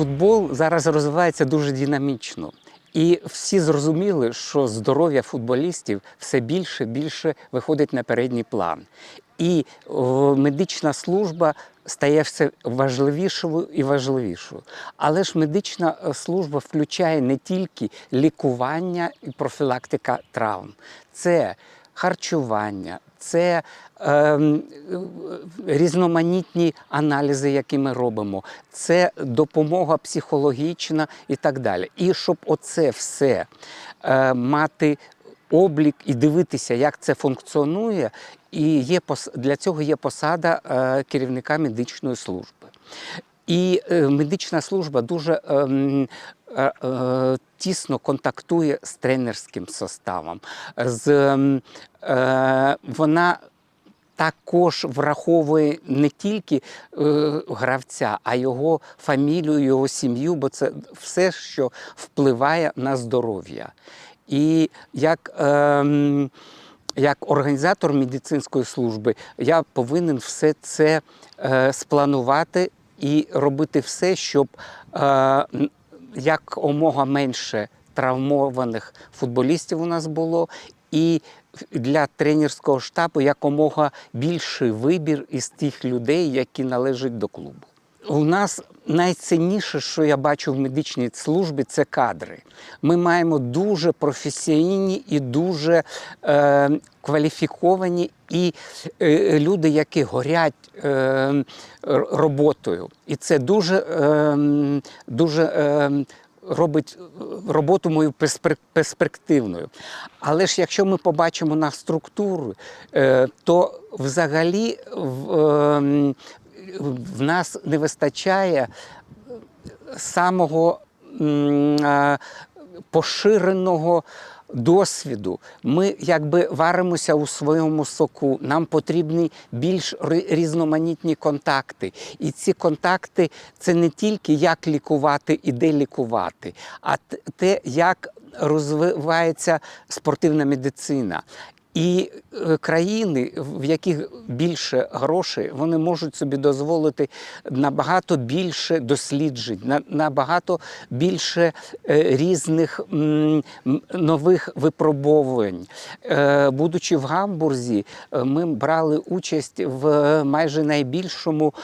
Футбол зараз розвивається дуже динамічно. І всі зрозуміли, що здоров'я футболістів все більше і більше виходить на передній план. І медична служба стає все важливішою і важливішою. Але ж медична е, служба включає не тільки лікування і профілактика травм, це харчування, це різноманітні аналізи, які ми робимо, це допомога психологічна і так далі. І щоб оце все е, мати облік і дивитися, як це функціонує, і є для цього є посада е, керівника медичної служби. І е, медична служба дуже ем, тісно контактує з тренерським составом. З, ем, вона також враховує не тільки е, гравця, а його фамілію, його сім'ю, бо це все, що впливає на здоров'я. І як, ем, як організатор медицинської служби я повинен все це е, спланувати і робити все, щоб е, якомога менше травмованих футболістів у нас було, і для тренерського штабу якомога більший вибір із тих людей, які належать до клубу. У нас найцінніше, що я бачу в медичній службі, це кадри. Ми маємо дуже професійні і дуже е, кваліфіковані і е, люди, які горять е, роботою. І це дуже, е, дуже е, робить роботу мою перспективною. Але ж якщо ми побачимо на структуру, е, то взагалі в, е, нас не вистачає самого поширеного досвіду. Ми якби варимося у своєму соку. Нам потрібні більш різноманітні контакти. І ці контакти це не тільки як лікувати і де лікувати, а те, як розвивається спортивна медицина. І е, країни, в яких більше грошей, вони можуть собі дозволити набагато більше досліджень, набагато більше е, різних нових випробовувань. Е, Будучи в Гамбурзі, ми брали участь в майже найбільшому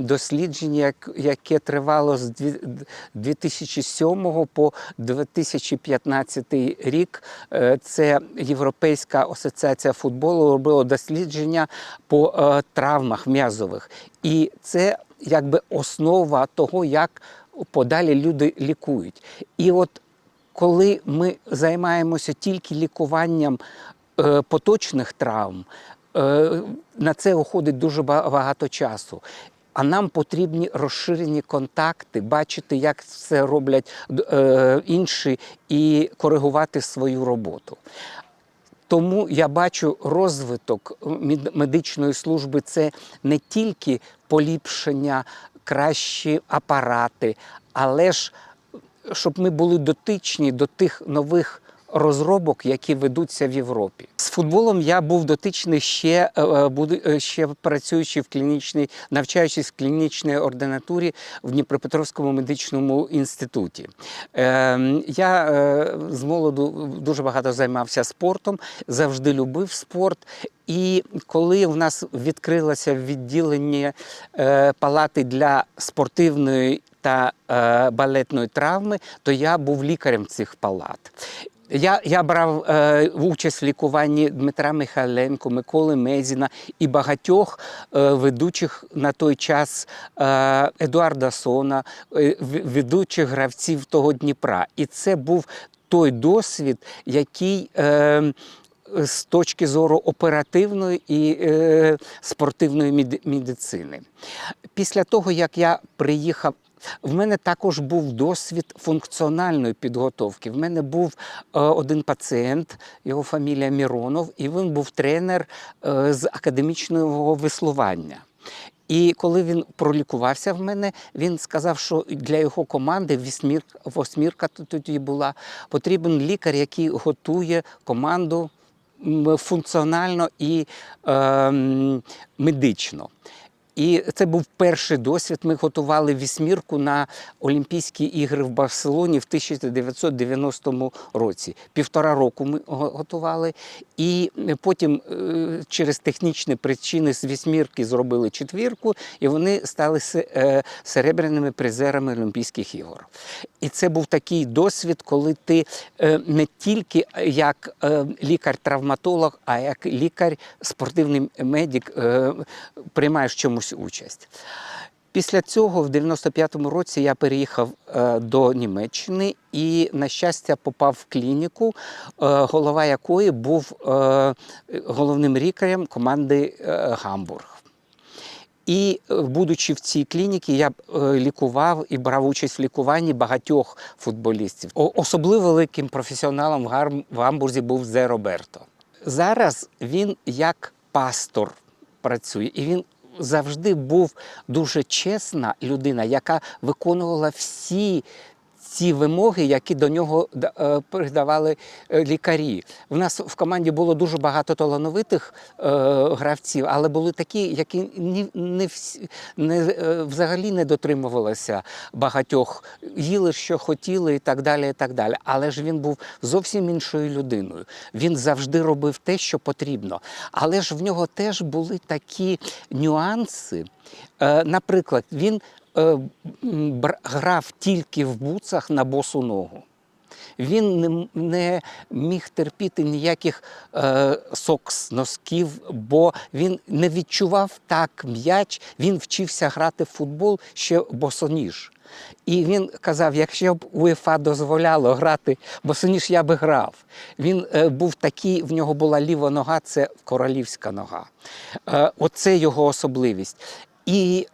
дослідженні, яке тривало з дві- 2007 по 2015 рік. Це Європейська асоціація футболу робила дослідження по е, травмах м'язових. І це якби основа того, як подалі люди лікують. І от коли ми займаємося тільки лікуванням е, поточних травм, е, на це уходить дуже багато часу. А нам потрібні розширені контакти, бачити, як це роблять інші, і коригувати свою роботу. Тому я бачу розвиток мед- медичної служби. Це не тільки поліпшення, кращі апарати, але ж щоб ми були дотичні до тих нових розробок, які ведуться в Європі. З футболом я був дотичний ще, е, е, е, ще працюючи в клінічній, навчаючись в клінічній ординатурі в Дніпропетровському медичному інституті. Е, Я з молоду дуже багато займався спортом, завжди любив спорт. І коли в нас відкрилося відділення палати для спортивної та балетної травми, то я був лікарем цих палат. Я, я брав е, участь в лікуванні Дмитра Михайленко, Миколи Мезіна і багатьох е, ведучих на той час е, Едуарда Сона, е, ведучих гравців того Дніпра. І це був той досвід, який. Е, з точки зору оперативної і е, спортивної медицини. Після того, як я приїхав, в мене також був досвід функціональної підготовки. В мене був е, один пацієнт, його фамілія Міронов, і він був тренер е, з академічного веслування. І коли він пролікувався в мене, він сказав, що для його команди восьмірка тоді була, потрібен лікар, який готує команду функціонально і е, медично. І це був перший досвід. Ми готували вісьмірку на Олімпійські ігри в Барселоні в 1990 році. Півтора року ми го- готували, і потім е, через технічні причини з вісьмірки зробили четвірку, і вони стали е, серебряними призерами Олімпійських ігор. І це був такий досвід, коли ти е, не тільки як е, лікар-травматолог, а як лікар, спортивний медик е, приймаєш в чомусь участь. Після цього, в 95-му році, я переїхав е, до Німеччини і, на щастя, попав в клініку, е, голова якої був е, головним лікарем команди Гамбург. І будучи в цій клініці, я лікував і брав участь в лікуванні багатьох футболістів. Особливо великим професіоналом в Гамбурзі був Зе Роберто. Зараз він як пастор працює, і він завжди був дуже чесна людина, яка виконувала всі. Ці вимоги, які до нього е, передавали е, лікарі. У нас в команді було дуже багато талановитих е, гравців, але були такі, які не всі, не, взагалі не дотримувалися багатьох, їли, що хотіли, і так далі. і так далі. Але ж він був зовсім іншою людиною. Він завжди робив те, що потрібно. Але ж в нього теж були такі нюанси. Наприклад, він грав тільки в буцах на босу ногу. Він не, не міг терпіти ніяких е, сокс, носків, бо він не відчував так м'яч. Він вчився грати в футбол ще босоніж. І він казав: якщо б УЄФА дозволяло грати босоніж, я би грав. Він е, був такий, в нього була ліва нога, це королівська нога. Е, оце його особливість. І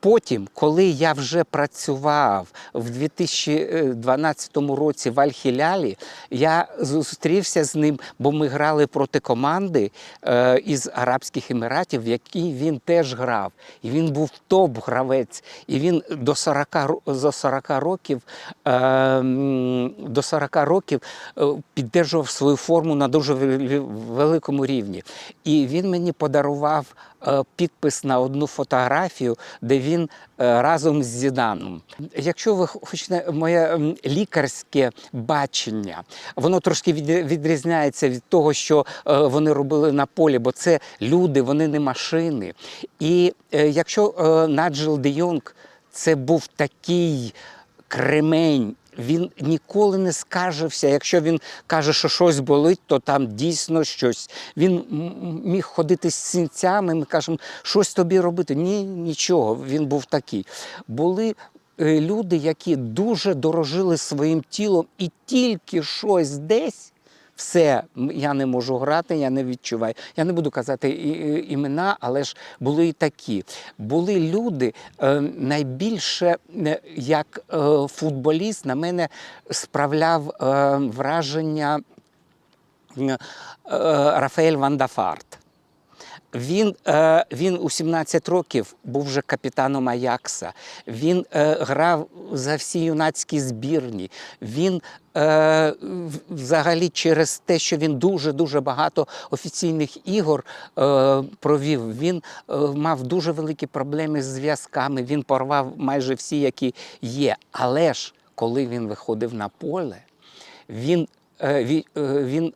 Потім, коли я вже працював в 2012 році в Аль-Хілялі, я зустрівся з ним, бо ми грали проти команди е, із Арабських Еміратів, в якій він теж грав. І він був топ-гравець. І він до 40, за 40 років, е, до 40 років е, піддержував свою форму на дуже великому рівні. І він мені подарував підпис на одну фотографію, де він е, разом з Зіданом. Якщо ви хочете моє лікарське бачення, воно трошки відрізняється від того, що е, вони робили на полі, бо це люди, вони не машини. І е, якщо е, Наджел Де Йонг це був такий кремень. Він ніколи не скаржився. Якщо він каже, що щось болить, то там дійсно щось. Він міг ходити з сінцями. Ми кажемо, щось тобі робити. Ні, нічого. Він був такий. Були е, люди, які дуже дорожили своїм тілом, і тільки щось десь. Все, я не можу грати, я не відчуваю. Я не буду казати імена, але ж були і такі. Були люди е, найбільше е, як е, футболіст на мене справляв враження Рафаель Вандафарт. Він, е, він у 17 років був вже капітаном Аякса. Він е, грав за всі юнацькі збірні. Він е, взагалі через те, що він дуже дуже багато офіційних ігор е, провів. Він е, мав дуже великі проблеми з зв'язками. Він порвав майже всі, які є. Але ж коли він виходив на поле, він, е, ві- е, він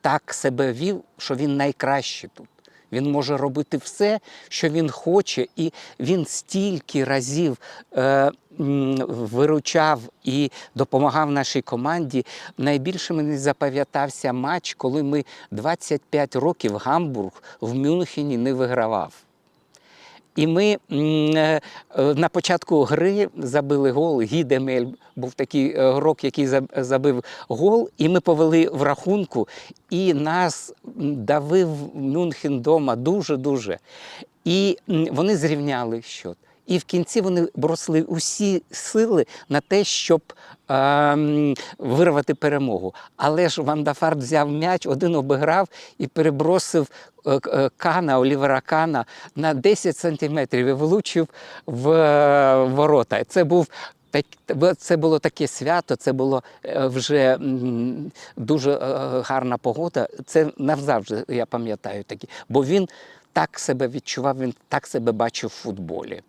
так себе вів, що він найкращий тут. Він може робити все, що він хоче, і він стільки разів е, виручав і допомагав нашій команді. Найбільше мені запам'ятався матч, коли ми 25 років Гамбург в Мюнхені не вигравав. І ми е, е, на початку гри забили гол. Гідемель був такий е, грок, який забив гол, і ми повели в рахунку. І нас давив Мюнхен дома дуже-дуже. І вони зрівняли счет. І в кінці вони бросили усі сили на те, щоб ем, вирвати перемогу. Але ж Вандафарт взяв м'яч, один обіграв і перебросив е, е, Кана, Олівера Кана на 10 сантиметрів і влучив в е, ворота. Це був це було таке свято, це було е, вже дуже е, гарна погода. Це навзавжди, я пам'ятаю такі. Бо він так себе відчував, він так себе бачив в футболі.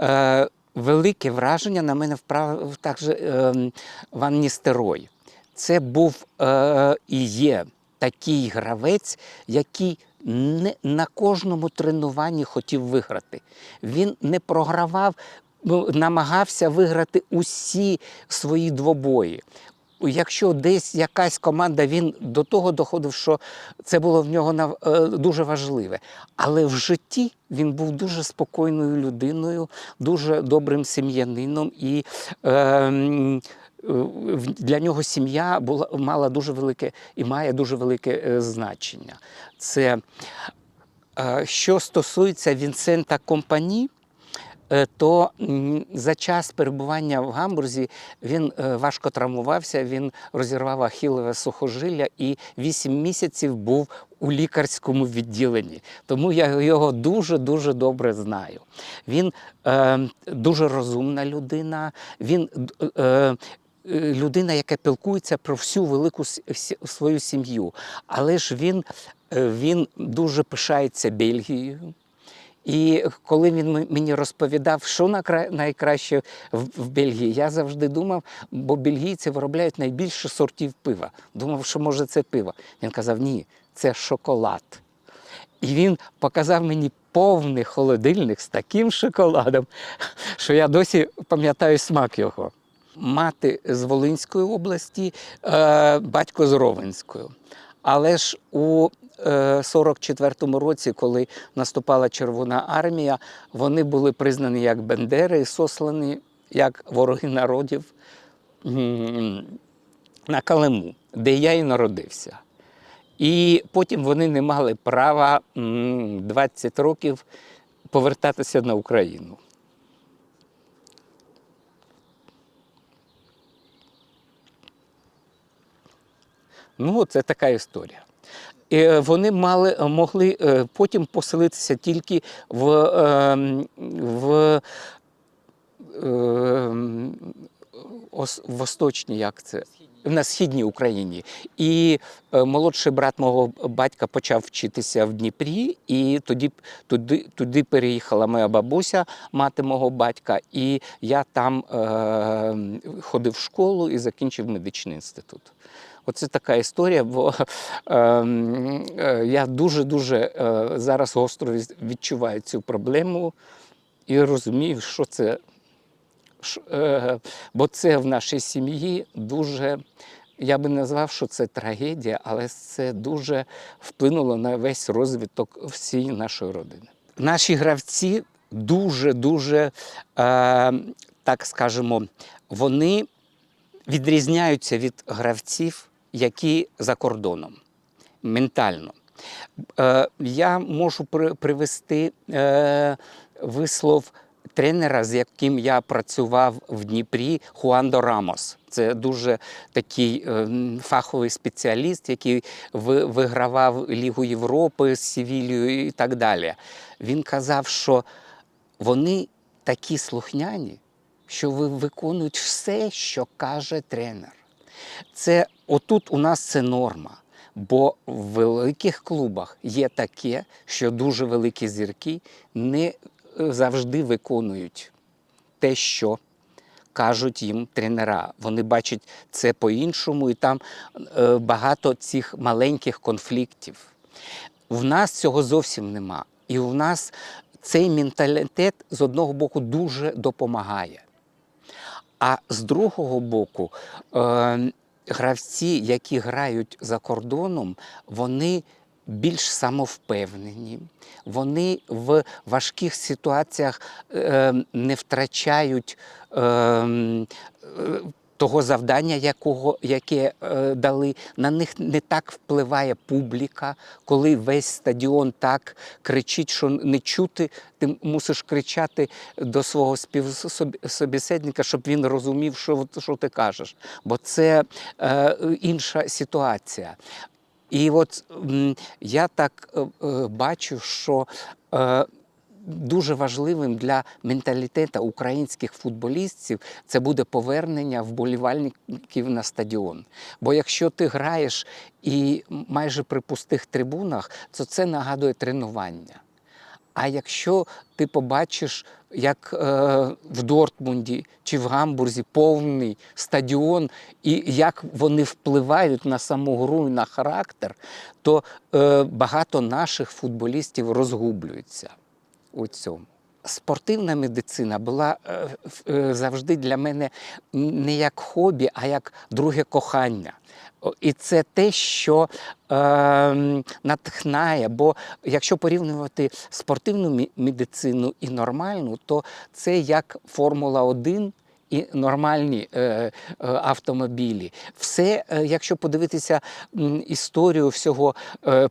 Е, велике враження на мене вправив також е, Ван Ністерой. Це був е, і є такий гравець, який не на кожному тренуванні хотів виграти. Він не програвав, намагався виграти усі свої двобої. Якщо десь якась команда, він до того доходив, що це було в нього е, дуже важливе. Але в житті він був дуже спокійною людиною, дуже добрим сім'янином, і е, м, е, для нього сім'я була мала дуже велике і має дуже велике е, значення. Це е, що стосується Вінсента Компані, е, то за час перебування в Гамбурзі він е, важко травмувався, він розірвав ахілове сухожилля і 8 місяців був у лікарському відділенні. Тому я його дуже-дуже добре знаю. Він е, дуже розумна людина, він е, е, людина, яка пілкується про всю велику свою сім'ю. Але ж він, е, він дуже пишається Бельгією. І коли він мені розповідав, що найкраще в, Бельгії, я завжди думав, бо бельгійці виробляють найбільше сортів пива. Думав, що може це пиво. Він казав, ні, це шоколад. І він показав мені повний холодильник з таким шоколадом, що я досі пам'ятаю смак його. Мати з Волинської області, е, батько з Ровенської. Але ж у 44-му році, коли наступала Червона армія, вони були признані як Бендери і сослані як вороги народів на Калиму, де я і народився. І потім вони не мали права 20 років повертатися на Україну. Ну, це така історія. Е, Вони мали, могли е, потім поселитися тільки в, ем, в, ем, ос- восточній, як це? На східній Україні. І е, молодший брат мого батька почав вчитися в Дніпрі, і тоді, туди, туди переїхала моя бабуся, мати мого батька, і я там е, ходив в школу і закінчив медичний інститут. Оце така історія, бо е, е, я дуже-дуже е, зараз гостро відчуваю цю проблему і розумію, що це. Е, бо це в нашій сім'ї дуже, я би назвав, що це трагедія, але це дуже вплинуло на весь розвиток всієї нашої родини. Наші гравці дуже-дуже, е, так скажемо, вони відрізняються від гравців, які за кордоном ментально. Е, я можу при- привести е, вислов тренера, з яким я працював в Дніпрі, Хуандо Рамос. Це дуже такий е, фаховий спеціаліст, який ви- вигравав Лігу Європи з Севілією і так далі. Він казав, що вони такі слухняні, що ви виконують все, що каже тренер. Це отут у нас це норма. Бо в великих клубах є таке, що дуже великі зірки не е, завжди виконують те, що кажуть їм тренера. Вони бачать це по-іншому, і там е, багато цих маленьких конфліктів. В нас цього зовсім нема. І в нас цей менталітет з одного боку дуже допомагає. А з другого боку, е, гравці, які грають за кордоном, вони більш самовпевнені, вони в важких ситуаціях е, не втрачають. Того завдання, якого, яке е, дали, на них не так впливає публіка, коли весь стадіон так кричить, що не чути, ти мусиш кричати до свого співсобіседника, щоб він розумів, що, що ти кажеш. Бо це е, інша ситуація. І от я так е, е, бачу, що е, дуже важливим для менталітету українських футболістів це буде повернення вболівальників на стадіон. Бо якщо ти граєш і майже при пустих трибунах, то це нагадує тренування. А якщо ти побачиш, як е, в Дортмунді чи в Гамбурзі повний стадіон, і як вони впливають на саму гру і на характер, то е, багато наших футболістів розгублюються у цьому. Спортивна медицина була е, е, завжди для мене не як хобі, а як друге кохання. І це те, що е, натхнає. Бо якщо порівнювати спортивну медицину і нормальну, то це як Формула 1 і нормальні е, е, автомобілі. Все, е, якщо подивитися історію всього,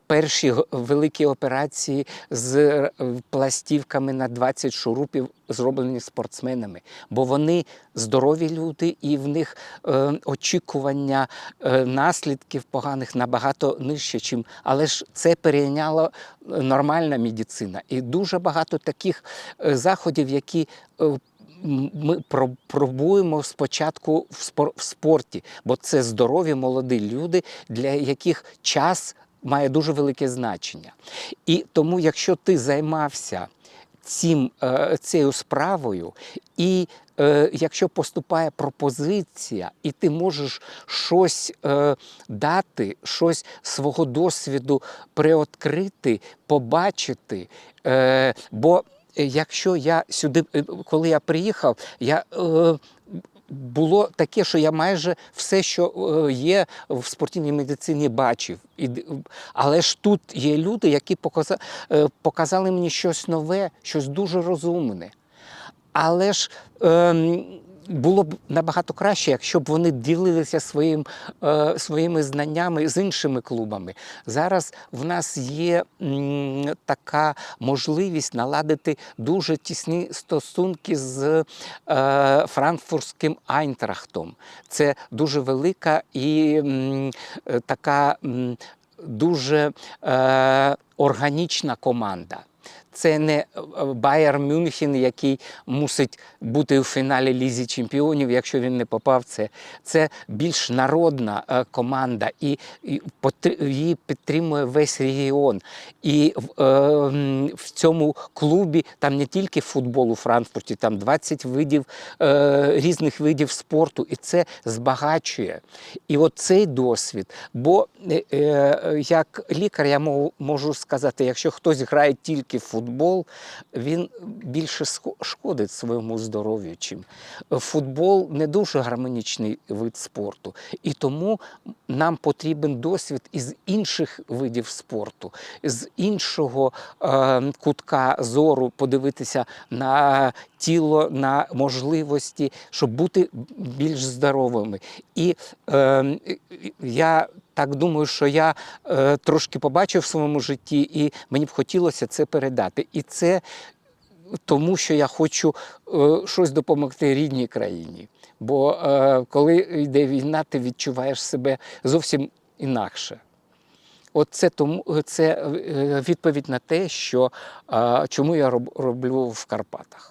перші великі операції з пластівками на 20 шурупів зроблені спортсменами, бо вони здорові люди, і в них е, очікування е, наслідків поганих набагато нижче, чим але ж це перейняла нормальна медицина. І дуже багато таких заходів, які ми пробуємо спочатку в, спор- в спорті, бо це здорові молоді люди, для яких час має дуже велике значення. І тому, якщо ти займався цим, е, цією справою, і е, якщо поступає пропозиція, і ти можеш щось е, дати, щось свого досвіду приоткрити, побачити. Бо якщо я сюди, е, коли я приїхав, я. Е, було таке, що я майже все, що е, є в спортивній медицині, бачив. Але ж тут є люди, які е, показали мені щось нове, щось дуже розумне. Але ж ем, було б набагато краще, якщо б вони ділилися своїм, е, своїми знаннями з іншими клубами. Зараз в нас є м, така можливість наладити дуже тісні стосунки з е, франкфуртським Айнтрахтом. Це дуже велика і м, така м, дуже е, органічна команда. Це не Байер Мюнхен, який мусить бути у фіналі Лізі Чемпіонів, якщо він не попав. Це, це більш народна е, команда, і, і її підтримує весь регіон. І е, в цьому клубі там не тільки футбол у Франкфурті, там 20 видів е, різних видів спорту, і це збагачує. І от цей досвід. Бо е, е, як лікар я можу сказати, якщо хтось грає тільки в футбол, він більше шкодить своєму здоров'ю. Чим футбол не дуже гармонічний вид спорту, і тому нам потрібен досвід із інших видів спорту, з іншого е, кутка зору подивитися на тіло, на можливості, щоб бути більш здоровими. І е, я так думаю, що я е, трошки побачив в своєму житті, і мені б хотілося це передати. І це тому, що я хочу е, щось допомогти рідній країні. Бо е, коли йде війна, ти відчуваєш себе зовсім інакше. От це тому це е, відповідь на те, що чому я роб- роблю в Карпатах.